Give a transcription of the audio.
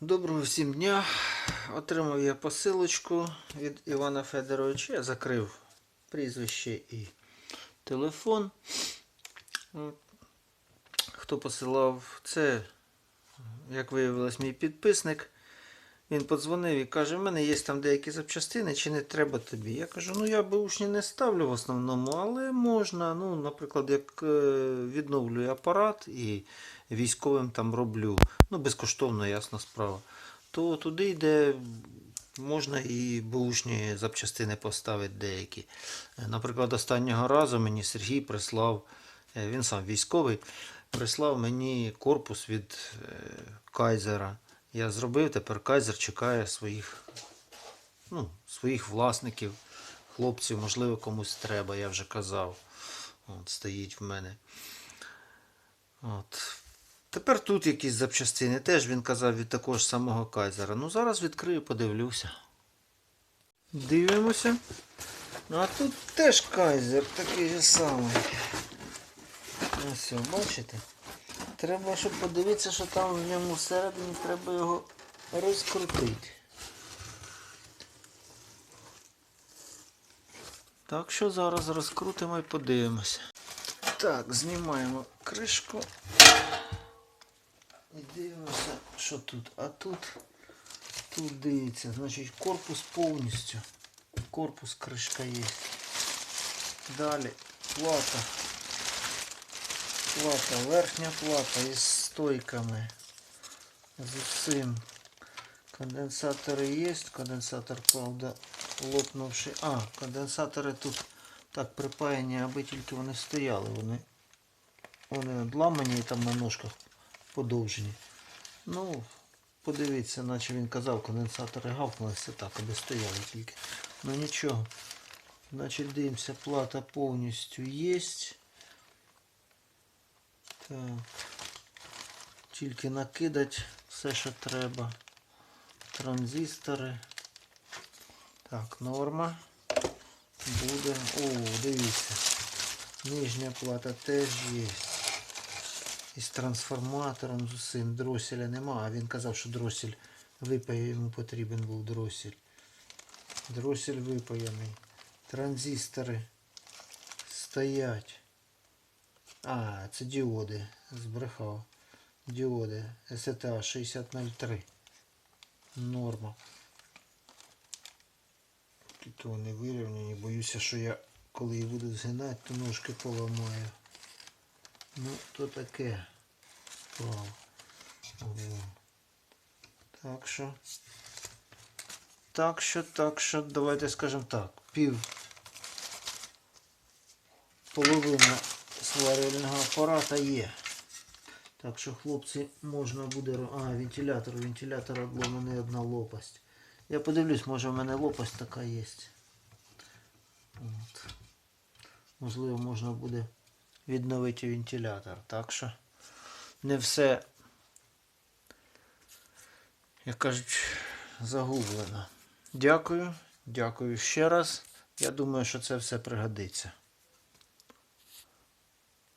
Доброго всім дня. Отримав я посилочку від Івана Федоровича. Я закрив прізвище і телефон. Хто посилав це, як виявилось, мій підписник. Він подзвонив і каже, в мене є там деякі запчастини, чи не треба тобі. Я кажу, ну я бушні не ставлю в основному, але можна. Ну, наприклад, як е, відновлюю апарат і військовим там роблю, ну безкоштовно, ясна справа, то туди йде. Можна і бушні запчастини поставити деякі. Е, Наприклад, останнього разу мені Сергій прислав, е, він сам військовий, прислав мені корпус від Кайзера. Я зробив, тепер Кайзер чекає своїх, ну, своїх власників, хлопців, можливо, комусь треба, я вже казав. От, стоїть в мене. От. Тепер тут якісь запчастини. Теж він казав від такого ж самого Кайзера. Ну, зараз відкрию, подивлюся. Дивимося. Ну, а тут теж Кайзер такий же самий. Ось, бачите? Треба, щоб подивитися, що там в ньому всередині треба його розкрутити. Так що зараз розкрутимо і подивимося. Так, знімаємо кришку. І дивимося, що тут. А тут, тут дивіться, значить корпус повністю. Корпус кришка є. Далі плата. Плата, верхня плата із стойками. З усім. Конденсатори є. Конденсатор, правда, лопнувший. А, конденсатори тут так припаяні, аби тільки вони стояли. Вони, вони одламані і там на ножках подовжені. Ну, подивіться, наче він казав, конденсатори гавкнулися так, аби стояли тільки. Ну нічого. Значить, дивимося, плата повністю є. Так. Тільки накидать все, що треба. Транзистори. Так, норма. Буде. О, дивіться. Нижня плата теж є. Із трансформатором з усім. Дроселя нема, а він казав, що дросель випає, йому потрібен був дросель. Дросель випаяний. Транзистори стоять. А, це діоди. Збрехав. Діоди. STA 6003. Норма. Тут вони вирівняні. Боюся, що я коли їх буду згинати, то ножки поламаю. Ну, то таке. Вау. О. Так що. Так що, так що, давайте скажемо так. Пів половина сварювального апарата є. Так що, хлопці, можна буде... А, вентилятор. Вентилятор обломаний одна лопасть. Я подивлюсь, може в мене лопасть така є. От. Можливо, можна буде відновити вентилятор. Так що не все, як кажуть, загублено. Дякую. Дякую ще раз. Я думаю, що це все пригодиться.